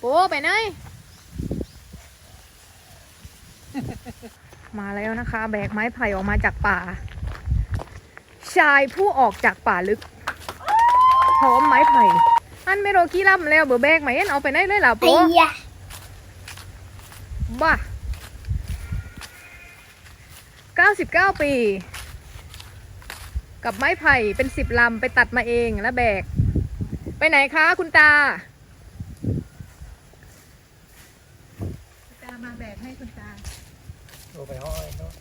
โป้ไปไหน มาแล้วนะคะ แบกไม้ไผ่ออกมาจากป่า ชายผู้ออกจากป่าลึก พร้อมไม้ไผ่ อันไม่โรกี้ล่ำแล้วเบอร์แบกไหมเอ็นเอาไปไหนเลยล่ะไอ้โป้ยะบ้า99 ปี กับไม้ไผ่เป็นสิบลำไปตัดมาเองแล้วแบก ไปไหนคะคุณตา คุณตามาแบก ให้คุณตาโไปห้อยเนาะ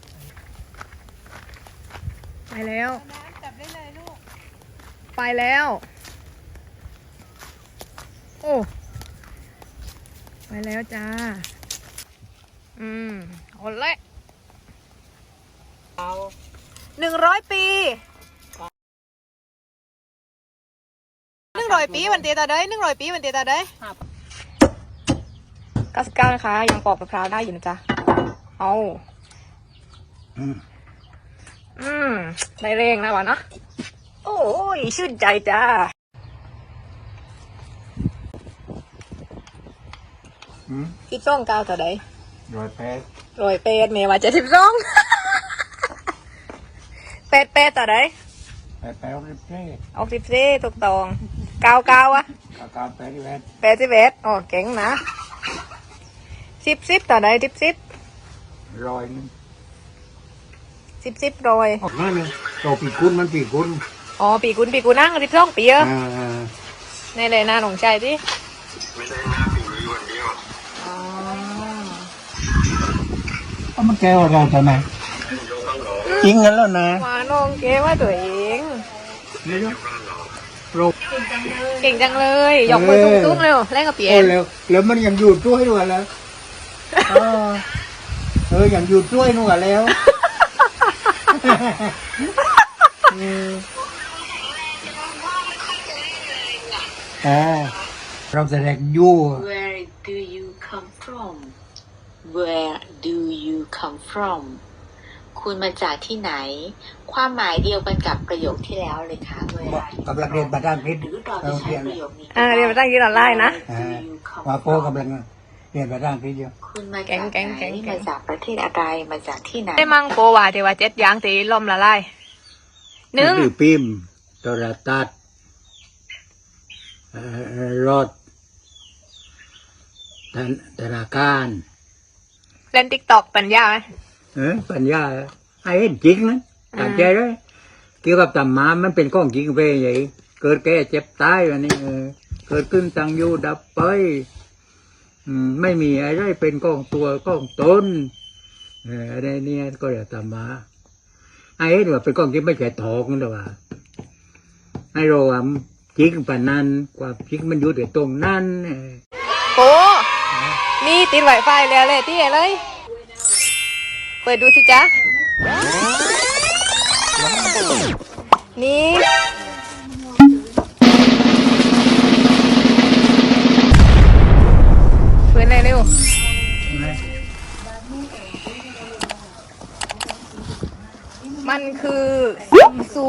ไปแล้วจับได้เลยลูก ไปแล้ว โอ้ ไปแล้วจ้า อืมโอนละหนึ่งร้อยปีหนึ่งร้อยปีวันเตียตาได้หนึ่งร้อยปีวันเตียตาได้เก้าสิบ เก้านะคะ ยังปอกมะพร้าวได้อยู่นะจ๊ะ เอาอืมได้เร่งแล้ววะเนาะ โอ้ย ชื่นใจจ้าอืมสิบสองเก้าต่อใดร้อยแปดรอยเป็ดเมว่าจะสิบสองเป็ดเป็ดต่อใดแปดแปดสิบเจ็ดออกสิบสี่ถูกตองเก้าเก้าอะเก้าเก้าแปดสิบเอ็ดแปดสิบเอ็ดอ๋อเก่งนะ สิบสิบต่อใดสิบสิบร้อยหนึงสิบสิบรอย ออกมาเนี่ยตัวปีกุนมันปีกุนอ๋อ ปีกุนปีกุนนั่งสิบสองปีเอออ่าอ่าในเลยหน้าหนองใจสิอ๋อเอามันแก้วเราทำไมจริงกันแล้วนะว่าน้องเก๋ว่าตัวเองเดี๋ยวโรคเก่งจังเลย ยกมือเออตุ้งๆเร็วเล่นกับปีเอ็โอ้นแล้วแล้วมันยังอยู่ด้วยด้วยแล้ว เออเออยังอยู่ด้วยนู่นแล้วเอออ่าเราแสดงยู่ Where do you come from Where do you come from คุณมาจากที่ไหน ความหมายเดียวกันกับประโยคที่แล้วเลยค่ะ Where กำลังเรียนภาษาอังกฤษ หรือเราเราจะใช้เรียนประโยคนี้อ่าเรียนภาษาอังกฤษออนไลน์นะอ่า Do you come ว่าโป้ from กำลัง เรียนภาษาอังกฤษอยู่คุณมาแก๊จากงแก๊งไหนแก๊งแก๊ง มาจากประเทศอะไรมาจากที่ไหน ได้มั่งโปว่าเทว่าเจ็ดอยางตีลมละลายหนึ่งคือพิมพ์โทรทัศน์เอ่อรถธนธนาคารเล่นติ๊กตอกปัญญาไหม เออปัญญาไอ้เห็นจริงนะอืมตั้งใจเลยเกี่ยวกับธรรมะมันเป็นข้องจริงไปใหญ่เกิดแก่เจ็บตายวันนี้เออเกิดขึ้นตั้งอยู่ดับไปอืม ไม่มีอะไรเป็นก้องตัวก้องตนอะไรเนี่ยก็เรียกธรรมะไอ้เห็นว่าเป็นก้องจริงไม่ใช่ทองนั่นหรอว่าไอ้เราว่าจริงปานนั้นความจริงมันอยู่แต่ตรงนั้นเออโปมีติดไวไฟแล้วเลยที่เลย เปิดดูสิจ๊ะนี่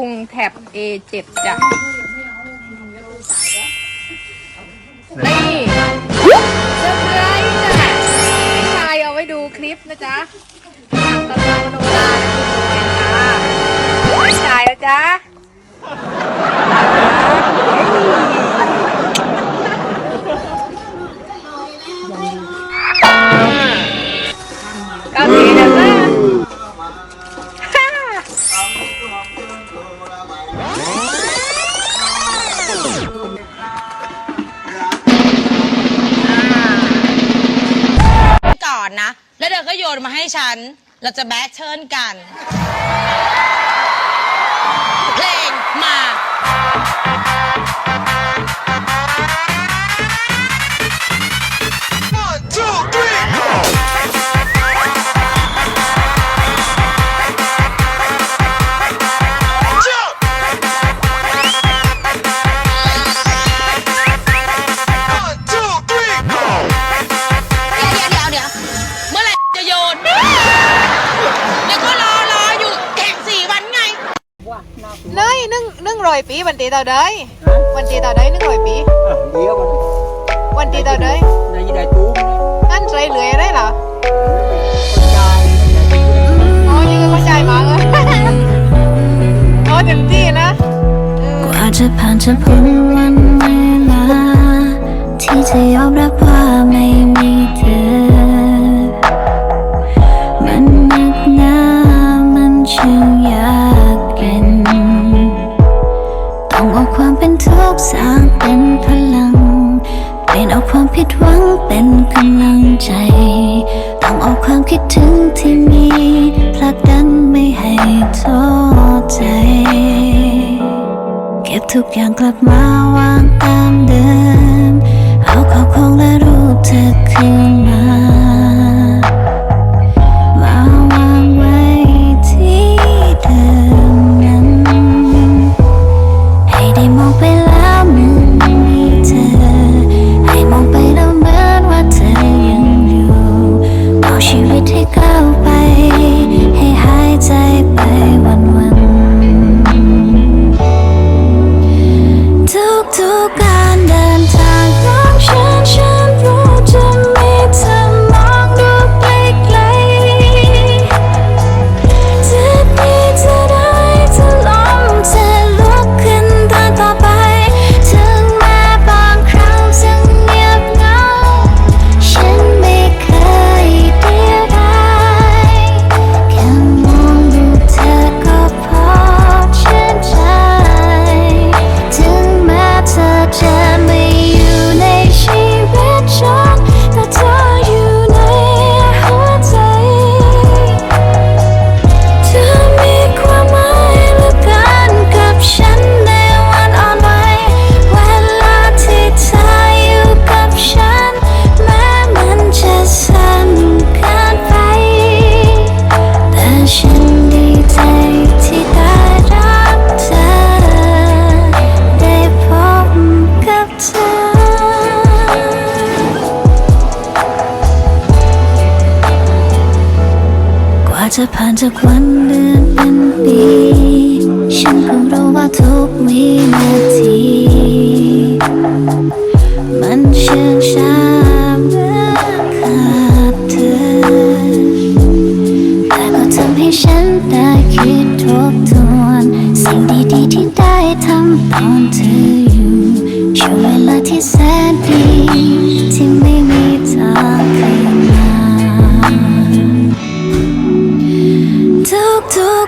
Samsung Tab A7 จ้ะนี่เซอร์ไพรส์จ้ะพี่ชายเอาไว้ดูคลิปนะจ๊ะตอนโนโนรานะคุณผู้ชมค่ะพี่ชายแล้วจ๊ะ นมาให้ฉัน เราจะแบทเทิลกัน เพลง ปีวันตีต่าได้วันตีต่าได้นึกร้อยปีเดียววันตีต่าได้ในยี่ได้ตู้อันใจเหลือได้เหรอเข้าใจมาเลยโอ้ต็มที่นะกว่าจะผ่านจะพ้น ผิดหวังเป็นกำลังใจต้องเอาความคิดถึงที่มีผลักดันไม่ให้ท้อใจ เก็บทุกอย่างกลับมาวางตามเดิม เอาขาอคงและรูปเธอคืนมา จจะผ่านจากวันเดือนเป็นปีฉันเพิ่งรู้ว่าทุกวินาที มันเชื่อช้าเมื่อขาดเธอ แต่ก็ทำให้ฉันได้คิดทบทวน สิ่งดีๆที่ได้ทำตอนเธออยู่ช่วงเวลาที่แสนดี 두